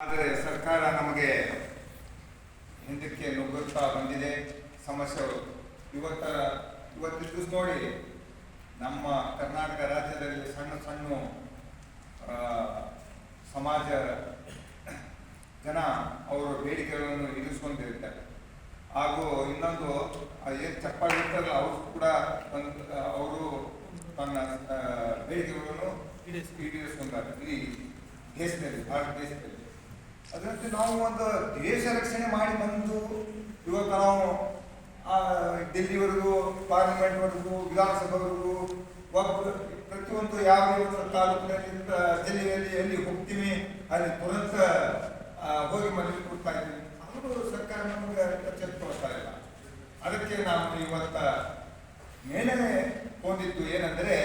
ಆದರೆ ಸರ್ಕಾರ ನಮಗೆ ಹಿಂದಕ್ಕೆ ನುಗ್ಗುತ್ತಾ ಬಂದಿದೆ. ಸಮಸ್ಯೆಗಳು ಇವತ್ತ ಇವತ್ತಿದ್ದು ನೋಡಿ ನಮ್ಮ ಕರ್ನಾಟಕ ರಾಜ್ಯದಲ್ಲಿ ಸಣ್ಣ ಸಣ್ಣ ಸಮಾಜ ಜನ ಅವರು ಬೇಡಿಕೆಗಳನ್ನು ಈಡೇರಿಸ್ಕೊಂಡಿರ್ತಾರೆ ಹಾಗೂ ಇನ್ನೊಂದು ಏನು ಚಪ್ಪಾಳಿ ಇರ್ತಾರಲ್ಲ ಅವರು ಕೂಡ ಅವರು ತನ್ನ ಬೇಡಿಕೆಗಳನ್ನು ಈಡೇರಿಸ್ಕೊಂತಾರೆ ಈ ದೇಶದಲ್ಲಿ, ಭಾರತ ದೇಶದಲ್ಲಿ. ಅದರಂತೆ ನಾವು ಒಂದು ದೇಶ ರಕ್ಷಣೆ ಮಾಡಿ ಬಂದು ಇವತ್ತು ನಾವು ಡೆಲ್ಲಿವರೆಗೂ ಪಾರ್ಲಿಮೆಂಟ್ವರೆಗೂ, ವಿಧಾನಸಭೆವರೆಗೂ, ಒಬ್ಬ ಪ್ರತಿಯೊಂದು ಯಾವ ತಾಲೂಕಿನಲ್ಲಿ ಜಿಲ್ಲೆಯಲ್ಲಿ ಎಲ್ಲಿ ಹೋಗ್ತೀವಿ, ಅಲ್ಲಿ ತುರಂತ ಹೋಗಿ ಮನೆಯಲ್ಲಿ ಕೊಡ್ತಾ ಇದ್ದೀವಿ ಆದರೂ ಸರ್ಕಾರ ನಮಗೆ ಎಚ್ಚೆತ್ತುಕೊಳ್ತಾ ಇಲ್ಲ. ಅದಕ್ಕೆ ನಾವು ಇವತ್ತ ಮೇಲೆ ಹೋಗಿದ್ದು ಏನಂದರೆ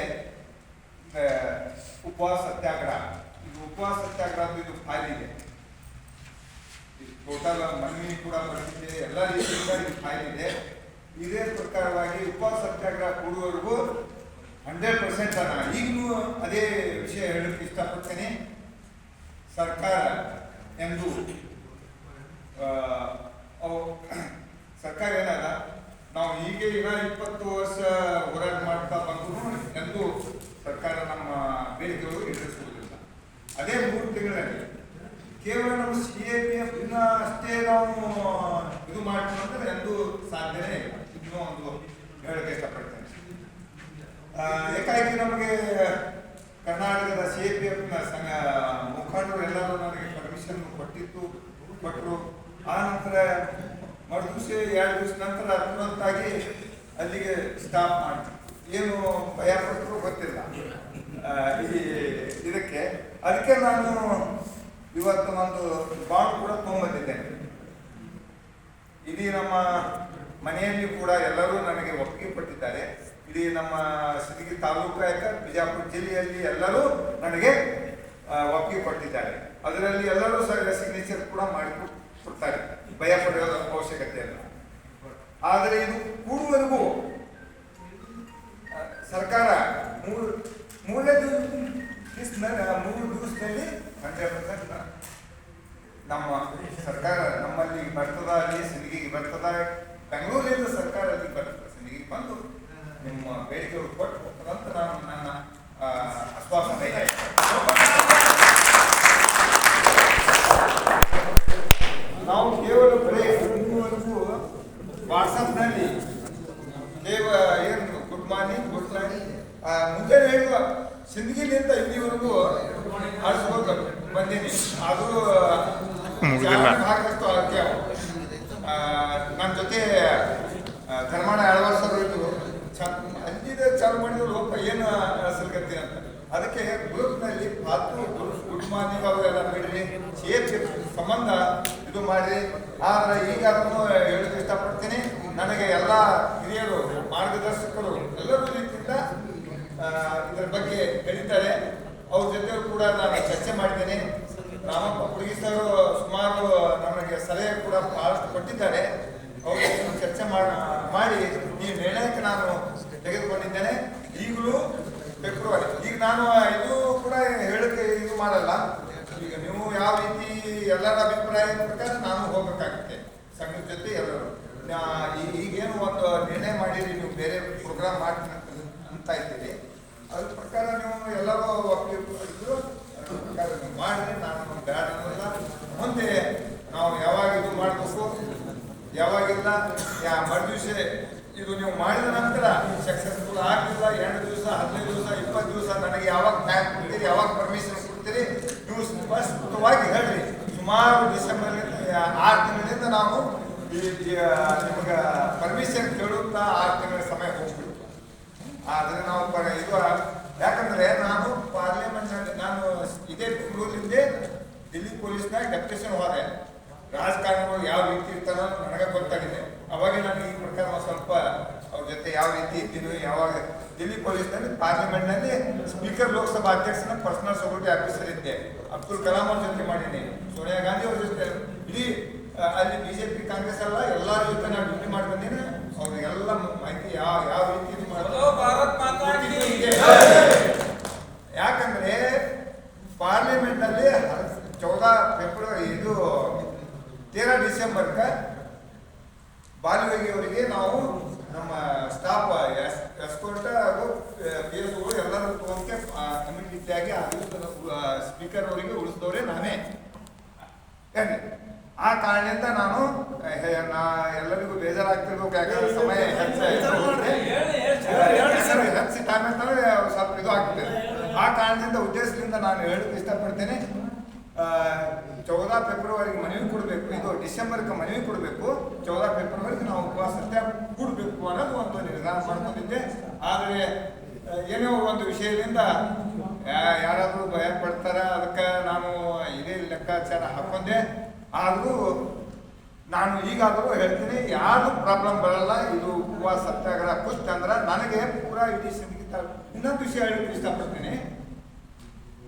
ಉಪವಾಸ ಸತ್ಯಾಗ್ರಹ ಇದು ಉಪವಾಸ ಸತ್ಯಾಗ್ರಹ ಇದು ಫಾಯ್ಲಿದೆ ಟೋಟಲ್ ಮನವಿ ಕೂಡ ಬಂದಿದೆ, ಎಲ್ಲ ರೀತಿಯಿಂದ ಫಾಯ್ಲಿದೆ ಇದೇ. ಪ್ರಕಾರವಾಗಿ ಉಪ ಸತ್ಯಾಗ್ರಹ ಕೊಡುವವರೆಗೂ ಹಂಡ್ರೆಡ್ ಪರ್ಸೆಂಟ್ ನಾನು ಈಗಲೂ ಅದೇ ವಿಷಯ ಹೇಳಕ್ಕೆ ಇಷ್ಟಪಡ್ತೇನೆ. ಸರ್ಕಾರ ಎಂದು ಸರ್ಕಾರ ಏನಲ್ಲ, ನಾವು ಹೀಗೆ ಈಗ ಇಪ್ಪತ್ತು ವರ್ಷ ಹೋರಾಟ ಮಾಡ್ತಾ ಬಂದ್ರು ಎಂದು ಸರ್ಕಾರ ನಮ್ಮ ಬೇಡಿಕೆಗಳು ಎದುರಿಸುವುದಿಲ್ಲ. ಅದೇ ಮೂರು ತಿಂಗಳಲ್ಲಿ ಕೇವಲ ನಮ್ಮ ಸಿ ಎ ಪಿ ಎಫ್ ಇನ್ನ ಅಷ್ಟೇ ನಾವು ಇದು ಅಂದ್ರೆ ಎಂದೂ ಸಾಧ್ಯನೇ ಇಲ್ಲ. ಇನ್ನೂ ಒಂದು ಹೇಳಕ್ಕೆ ಇಷ್ಟಪಡ್ತೇನೆ. ಏಕಾಏಕಿ ನಮಗೆ ಕರ್ನಾಟಕದ ಸಿ ಎ ಪಿ ಎಫ್ನ ಸಂಘ ಮುಖಂಡರು ಎಲ್ಲರೂ ನನಗೆ ಪರ್ಮಿಷನ್ ಕೊಟ್ಟಿತ್ತು ಕೊಟ್ಟರು ಆ ನಂತರ ಮರು ದಿವಸ ಎರಡು ದಿವಸ ನಂತರ ತುರಂತಾಗಿ ಅಲ್ಲಿಗೆ ಸ್ಟಾಪ್ ಮಾಡಿ ಏನು ಭಯ ಪಟ್ಟರು ಗೊತ್ತಿಲ್ಲ ಈ, ಇದಕ್ಕೆ. ಅದಕ್ಕೆ ನಾನು ಇವತ್ತು ಒಂದು ಬಾಂಡ್ ಕೂಡ ತೊಗೊಂಬಂದಿದ್ದೇನೆ ಇಡೀ ನಮ್ಮ ಮನೆಯಲ್ಲಿ ಕೂಡ ಎಲ್ಲರೂ ನನಗೆ ಒಪ್ಪಿಗೆ ಪಟ್ಟಿದ್ದಾರೆ ಇಡೀ ನಮ್ಮ ಸಿದಗಿ ತಾಲೂಕು ಬಿಜಾಪುರ ಜಿಲ್ಲೆಯಲ್ಲಿ ಎಲ್ಲರೂ ನನಗೆ ಒಪ್ಪಿಗೆ ಪಟ್ಟಿದ್ದಾರೆ ಅದರಲ್ಲಿ ಎಲ್ಲರೂ ಸಹ ಸಿಗ್ನೇಚರ್ ಕೂಡ ಮಾಡಿ ಕೊಡ್- ಕೊಡ್ತಾರೆ ಭಯ ಪಡೆಯೋದ ಅವಶ್ಯಕತೆ ಇಲ್ಲ. ಆದರೆ ಇದು ಕೂಡುವರೆಗೂ ಸರ್ಕಾರ ಮೂರು, ಮೂರನೇ ದಿವಸ ಮೂರು ದಿವಸದಲ್ಲಿ ಹಂಡ್ರೆಡ್ ಪರ್ಸೆಂಟ್ ನಮ್ಮ ಸರ್ಕಾರ ನಮ್ಮಲ್ಲಿ ಬರ್ತದ ಅಲ್ಲಿ ಸಿಂದಗಿಗೆ ಬರ್ತದ? ಬೆಂಗಳೂರಿನಿಂದ ಸರ್ಕಾರ ಅಲ್ಲಿ ಬರ್ತದೆ. ಸಿಂದಗಿಗೆ ಬಂದು ನಿಮ್ಮ ಬೇಡಿಕೆಗಳು ಕೊಟ್ಟು ಹೋಗ್ತದಂತ ನಾನು ನನ್ನ ಆಶ್ವಾಸನೆ. ನಾವು ಕೇವಲ ಬರೀ ವಾಟ್ಸಪ್ನಲ್ಲಿ ಕೇವಲ ಏನು ಗುಡ್ ಮಾರ್ನಿಂಗ್, ಗುಡ್ ನೈಟ್ ಮುಂಜಾನೆ ಹೇಳುವ ಸಿಂದಗಿಲಿಂದ ಇಲ್ಲಿವರೆಗೂ ಆಡಿಸ್ಕೊಂಡು ಬಂದೀನಿ. ಅದು ಮುಗ್ದಿಲ್ಲ. ಹಾಕಷ್ಟು ಆಗ್ಯಾವ ನನ್ನ ಜೊತೆ ಧರ್ಮಾಣ ಆಳ್ವಾರ್ ಸರ್ ಇದ್ರು. ಅಲ್ಲಿದೆ ಚಾಲು ಮಾಡಿದ್ರು ಲೋಪ ಏನು ಅಸಲ್ಗತ್ತಿ ಅಂತ. ಅದಕ್ಕೆ ಗ್ರೂಪ್ನಲ್ಲಿ ಫಾಲ್ತು ಗುಡ್ ಅವರೆಲ್ಲ ಬಿಡ್ರಿ. ಸೇರ್ಸಿ, ಸಂಬಂಧ ಇದು ಮಾಡ್ರಿ. ಆದ್ರೆ ಈಗ ಅದನ್ನು ಹೇಳಕ್ಕೆ ಇಷ್ಟಪಡ್ತೀನಿ. ನನಗೆ ಎಲ್ಲ ಹಿರಿಯರು, ಮಾರ್ಗದರ್ಶಕರು ಎಲ್ಲರೂ ರೀತಿಯಿಂದ ಇದರ ಬಗ್ಗೆ ಹೇಳಿದ್ದಾರೆ. ಅವ್ರ ಜೊತೆ ಕೂಡ ನಾನು ಚರ್ಚೆ ಮಾಡಿದ್ದೇನೆ ರಾಮಪ್ಪ ಕುಡುಗಿ ಸರ್ ಸುಮಾರು ನನಗೆ ಸಲಹೆ ಕೂಡ ಬಹಳಷ್ಟು ಕೊಟ್ಟಿದ್ದಾರೆ. ಅವ್ರ ಚರ್ಚೆ ಮಾಡ- ಈ ನಿರ್ಣಯಕ್ಕೆ ನಾನು ತೆಗೆದುಕೊಂಡಿದ್ದೇನೆ. ಈಗಲೂ ಫೆಬ್ರವರಿ ಈಗ ನಾನು ಇದು ಕೂಡ ಹೇಳಕ್ಕೆ ಇದು ಮಾಡಲ್ಲ. ಈಗ ನೀವು ಯಾವ ರೀತಿ ಎಲ್ಲರ ಅಭಿಪ್ರಾಯ ಪ್ರಕಾರ ನಾನು ಹೋಗಬೇಕಾಗುತ್ತೆ. ಸಂಘದ ಜೊತೆ ಎಲ್ಲರೂ. ಈಗೇನು ಒಂದು ನಿರ್ಣಯ ಮಾಡಿರಿ, ನೀವು ಬೇರೆ ಪ್ರೋಗ್ರಾಮ್ ಮಾಡ್ತೀನಿ ಅಂತ ಇದ್ದೀರಿ. ಅದ್ರ ಪ್ರಕಾರ ನೀವು ಎಲ್ಲರೂ ಇದ್ರು ಮಾಡಿರಿ ನಾನು ಬ್ಯಾಡ ಅನ್ನಲ್ಲ ಮುಂದೆ ನಾವು ಯಾವಾಗ ಇದು ಮಾಡಬೇಕು ಯಾವಾಗಿಲ್ಲ ಯಾ ಮರು ದಿವಸ ಇದು ನೀವು ಮಾಡಿದ ನಂತರ ಸಕ್ಸಸ್ಫುಲ್ ಆಗಲಿಲ್ಲ, ಎರಡು ದಿವಸ, ಹದಿನೈದು ದಿವಸ, ಇಪ್ಪತ್ತು ದಿವಸ ನನಗೆ ಯಾವಾಗ ಬ್ಯಾಂಕ್ ಕೊಡ್ತೀರಿ, ಯಾವಾಗ ಪರ್ಮಿಷನ್ ಕೊಡ್ತೀರಿ, ನೀವು ಸ್ಪಷ್ಟವಾಗಿ ಹೇಳ್ರಿ. ಸುಮಾರು ಡಿಸೆಂಬರ್ ಆರು ತಿಂಗಳಿಂದ ನಾವು ನಿಮಗೆ ಪರ್ಮಿಷನ್ ಕೇಳುತ್ತಾ ಆರು ತಿಂಗಳ ಸಮಯ ಹೋಗ್ಬಿಟ್ಟು ಆದರೆ ನಾವು ಇದು ಯಾಕಂದ್ರೆ ನಾನು ಪಾರ್ಲಿಮೆಂಟ್ ನಾನು ಇದೇ ಬೆಂಗಳೂರಿಂದ ದಿಲ್ಲಿ ಪೊಲೀಸ್ನಾಗ ಡೆಪ್ಯುಟೇಷನ್ ಹೋದೆ. ರಾಜಕಾರಣಿಗಳು ಯಾವ ರೀತಿ ಇರ್ತಾರೋ ನನಗೆ ಗೊತ್ತಾಗಿದೆ. ಅವಾಗ ನಾನು ಈ ಪ್ರಕಾರ ಸ್ವಲ್ಪ ಅವ್ರ ಜೊತೆ ಯಾವ ರೀತಿ ಇದ್ದೀನಿ ಯಾವಾಗ ದಿಲ್ಲಿ ಪೊಲೀಸ್ನಲ್ಲಿ ಪಾರ್ಲಿಮೆಂಟ್ನಲ್ಲಿ ಸ್ಪೀಕರ್ ಲೋಕಸಭಾ ಅಧ್ಯಕ್ಷನ ಪರ್ಸನಲ್ ಸೆಕ್ಯೂರಿಟಿ ಆಫೀಸರ್ ಇದ್ದೆ. ಅಬ್ದುಲ್ ಕಲಾಂ ಅವ್ರ ಜೊತೆ ಮಾಡೀನಿ ಸೋನಿಯಾ ಗಾಂಧಿ ಅವ್ರ ಜೊತೆ. ಇಡೀ ಅಲ್ಲಿ ಬಿ ಜೆ ಪಿ ಕಾಂಗ್ರೆಸ್ ಅಲ್ಲ ಎಲ್ಲರ ಜೊತೆ ನಾನು ಡ್ಯೂಟಿ ಮಾಡಿ ಅವ್ರಿಗೆಲ್ಲ ಮಾಹಿತಿ ಯಾವ ಯಾವ ರೀತಿ ಯಾಕಂದ್ರೆ ಪಾರ್ಲಿಮೆಂಟ್ನಲ್ಲಿ ಚೌದ ಫೆಬ್ರವರಿ ಇದು ತೇರ ಡಿಸೆಂಬರ್ಗೆ ಬಾಲಿವಗಿಯವರಿಗೆ ನಾವು ನಮ್ಮ ಸ್ಟಾಫ್ ಎಸ್ ಎಸ್ಕೋರ್ಟ್ ಹಾಗೂ ಪಿ ಎಸ್ಗಳು ಎಲ್ಲರೂ ತೊಗೊಂಡ್ಕೆ ಕಮಿಟಿ ಆಗಿ ಸ್ಪೀಕರ್ ಅವರಿಗೆ ಉಳಿಸಿದವ್ರೆ ನಾನೇ ಹೇಳಿ ಆ ಕಾರಣದಿಂದ ನಾನು ನಾ ಎಲ್ಲರಿಗೂ ಬೇಜಾರಾಗ್ತಿರ್ಬೇಕು ಯಾಕಂದ್ರೆ ಸಮಯ ಹೆಚ್ಚಿ ಹೆಚ್ಚು ಟೈಮ್ ಅಂತಂದ್ರೆ ಸ್ವಲ್ಪ ಇದು ಆಗ್ತದೆ ಆ ಕಾರಣದಿಂದ ಉದ್ದೇಶದಿಂದ ನಾನು ಹೇಳಕ್ಕೆ ಇಷ್ಟಪಡ್ತೇನೆ ಆ, ಚೌದ ಫೆಬ್ರವರಿಗೆ ಮನವಿ ಕೊಡಬೇಕು ಇದು ಡಿಸೆಂಬರ್ಗೆ ಮನವಿ ಕೊಡಬೇಕು. ಚೌದ ಫೆಬ್ರವರಿಗೆ ನಾವು ಉಪವಾಸ ಕೂಡಬೇಕು ಅನ್ನೋದು ಒಂದು ನಿರ್ಧಾರ ಮಾಡ್ಕೊಂಡಿದ್ದೆ. ಆದರೆ ಏನೋ ಒಂದು ವಿಷಯದಿಂದ ಯಾರಾದರೂ ಭಯ ಪಡ್ತಾರೆ, ಅದಕ್ಕೆ ನಾನು ಇದೇ ಲೆಕ್ಕಾಚಾರ ಹಾಕೊಂಡೆ. ಆದರೂ ನಾನು ಈಗಾದರೂ ಹೇಳ್ತೀನಿ, ಯಾರು ಪ್ರಾಬ್ಲಮ್ ಬರಲ್ಲ. ಇದು ಉಪವಾಸ ಸತ್ಯಾಗ್ರಹ ಕುಷ್ಟ ಅಂದ್ರೆ ನನಗೆ ಪೂರ ಇಡೀ ಸಿಂಧಿಗಿಂತ ಇನ್ನೊಂದು ವಿಷಯ ಹೇಳಕ್ಕೆ ಇಷ್ಟಪಡ್ತೀನಿ.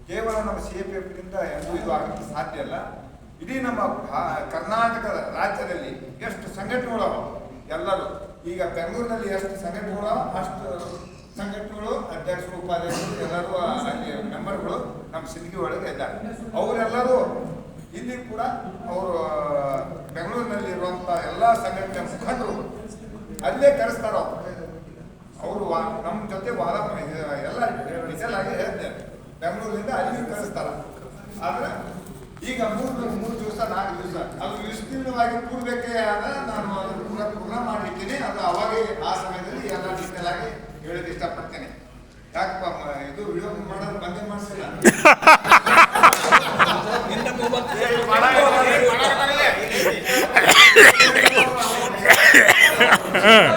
ಕೇವಲ ನಮ್ಮ ಸಿ ಎ ಪಿ ಎಫ್ನಿಂದ ಇದು ಆಗಕ್ಕೆ ಸಾಧ್ಯ ಇಲ್ಲ. ಇಡೀ ನಮ್ಮ ಕರ್ನಾಟಕದ ರಾಜ್ಯದಲ್ಲಿ ಎಷ್ಟು ಸಂಘಟನೆಗಳು ಎಲ್ಲರೂ. ಈಗ ಬೆಂಗಳೂರಿನಲ್ಲಿ ಎಷ್ಟು ಸಂಘಟನೆಗಳು ಅಷ್ಟು ಸಂಘಟನೆಗಳು, ಅಧ್ಯಕ್ಷರು, ಉಪಾಧ್ಯಕ್ಷರು, ಎಲ್ಲರೂ ಅಲ್ಲಿ ಮೆಂಬರ್ಗಳು ನಮ್ಮ ಸಿಂದಗಿ ಒಳಗೆ ಇದ್ದಾರೆ. ಅವರೆಲ್ಲರೂ ಇಲ್ಲಿ ಕೂಡ ಅವರು ಬೆಂಗಳೂರಿನಲ್ಲಿ ಇರುವಂಥ ಎಲ್ಲ ಸಂಘಟನೆ ಮುಖಂಡರು ಅಲ್ಲೇ ಕರೆಸ್ತಾರ ಅವರು. ನಮ್ಮ ಜೊತೆ ವಾದ ಎಲ್ಲ ಡಿಸೇಲ್ ಆಗಿ ಬೆಂಗಳೂರಿನಿಂದ ಅಲ್ಲಿ ಕರೆಸ್ತಾರ. ಆದ್ರೆ ಈಗ ಮೂರು ಮೂರು ದಿವಸ ನಾಲ್ಕು ದಿವಸ ಅದು ವಿಸ್ತೀರ್ಣವಾಗಿ ಕೂಡಬೇಕೇ ಆದ ನಾನು ಅದನ್ನು ಪೂರ ಪೂರ್ಣ ಮಾಡಿರ್ತೀನಿ ಅದು ಅವಾಗೇ ಆ ಸಮಯದಲ್ಲಿ ಎಲ್ಲ ಡೀಟೇಲ್ ಆಗಿ ಹೇಳಕ್ಕೆ ಇಷ್ಟಪಡ್ತೇನೆ ಯಾಕಪ್ಪ ಇದು ವಿಡಿಯೋ ಮಾಡೋದು ಬಂದೇ ಮಾಡಿಸಿಲ್ಲ ಹ್ಮ್